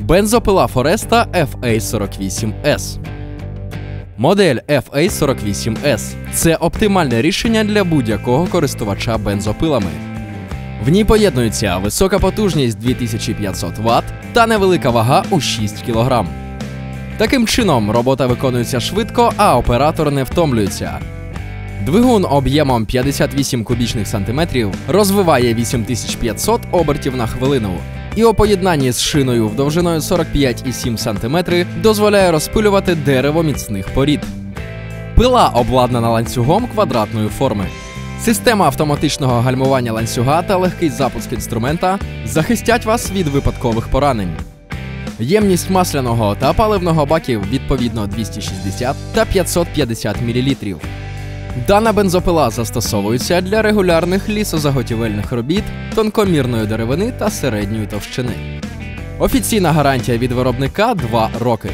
Бензопила Фореста FA48S. Модель FA48S це оптимальне рішення для будь-якого користувача бензопилами. В ній поєднується висока потужність 2500 Вт та невелика вага у 6 кг. Таким чином, робота виконується швидко, а оператор не втомлюється. Двигун об'ємом 58 кубічних сантиметрів розвиває 8500 обертів на хвилину. І у поєднанні з шиною в довжиною 45,7 см дозволяє розпилювати дерево міцних порід. Пила обладнана ланцюгом квадратної форми. Система автоматичного гальмування ланцюга та легкий запуск інструмента захистять вас від випадкових поранень. Ємність масляного та паливного баків відповідно 260 та 550 мл. Дана бензопила застосовується для регулярних лісозаготівельних робіт тонкомірної деревини та середньої товщини. Офіційна гарантія від виробника 2 роки.